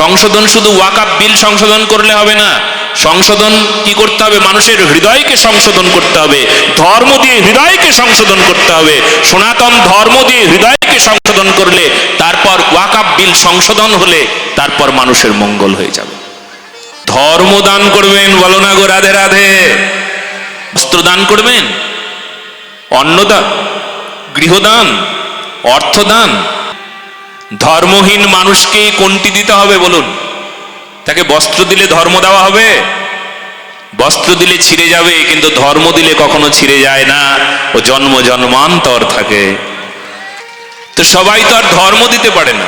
সংশোধন শুধু ওয়াকাপ বিল সংশোধন করলে হবে না। সংশোধন কি করতে হবে? মানুষের হৃদয়কে সংশোধন করতে হবে। ধর্ম দিয়ে হৃদয়কে সংশোধন করতে হবে। সনাতন ধর্ম দিয়ে হৃদয়কে সংশোধন করলে তারপর ওয়াকাপ বিল সংশোধন হলে তারপর মানুষের মঙ্গল হয়ে যাবে। ধর্ম দান করবেন, বলো না গো, রাধে রাধে। বস্ত্র দান করবেন, অন্নদান, গৃহদান, অর্থদান ধর্মহীন মানুষকে কোনটি দিতে হবে বলুন? তাকে বস্ত্র দিলে ধর্ম দেওয়া হবে? বস্ত্র দিলে ছিঁড়ে যাবে, কিন্তু ধর্ম দিলে কখনো ছিঁড়ে যায় না। ও জন্ম জন্মান্তর থাকে। তো সবাই তো আর ধর্ম দিতে পারে না।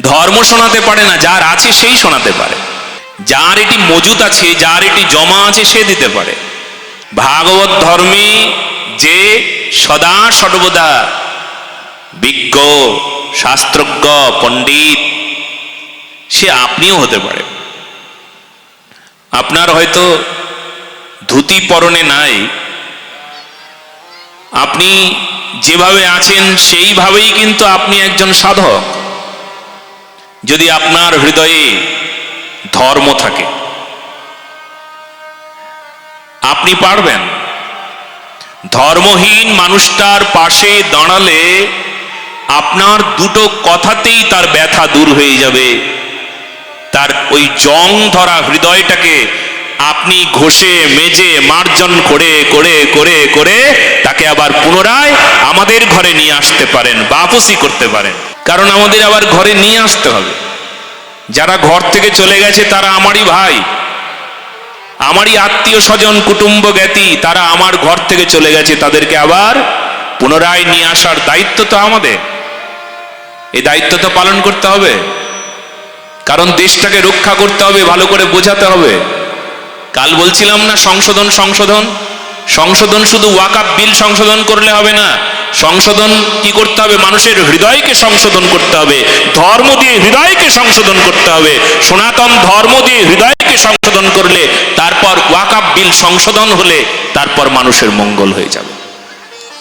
ধর্ম শোনাতে পারে না, যার আছে সেই শোনাতে পারে। যার এটি মজুত আছে, যার এটি জমা আছে, সে দিতে পারে। ভাগবত ধর্মে যে সদা সর্বদা বিজ্ঞ শাস্ত্রজ্ঞ, পণ্ডিত, সে আপনিও হতে পারে। আপনার হয়তো ধুতি পরনে নাই। আপনি যেভাবে আছেন, সেইভাবেই কিন্তু আপনি একজন সাধক। যদি আপনার হৃদয়ে ধর্ম থাকে, আপনি পারবেন। ধর্মহীন মানুষটার পাশে দাঁড়ালে আপনার দুটো কথাতেই তার ব্যথা দূর হয়ে যাবে। তার ওই জং ধরা হৃদয়টাকে আপনি ঘষে, মেজে, মার্জন করে করে করে করে তাকে আবার পুনরায় আমাদের ঘরে নিয়ে আসতে পারেন, বাপসি করতে পারেন। কারণ আমাদের আবার ঘরে নিয়ে আসতে হবে। যারা ঘর থেকে চলে গেছে, তারা আমারই ভাই। আমারই আত্মীয় স্বজন, কুটুম্ব জ্ঞাতি, তারা আমার ঘর থেকে চলে গেছে, তাদেরকে আবার পুনরায় নিয়ে আসার দায়িত্ব তো আমাদের। এই দায়িত্ব তো পালন করতে হবে। কারণ দেশটাকে রক্ষা করতে হবে, ভালো করে বোঝাতে হবে। কাল বলছিলাম না সংশোধন সংশোধন? সংশোধন শুধু ওয়াকাপ বিল সংশোধন করলে হবে না। সংশোধন কি করতে হবে? মানুষের হৃদয়কে সংশোধন করতে হবে। ধর্ম দিয়ে হৃদয়কে সংশোধন করতে হবে। সনাতন ধর্ম দিয়ে হৃদয়কে সংশোধন করলে তারপর ওয়াকাপ বিল সংশোধন হলে তারপর মানুষের মঙ্গল হয়ে যাবে।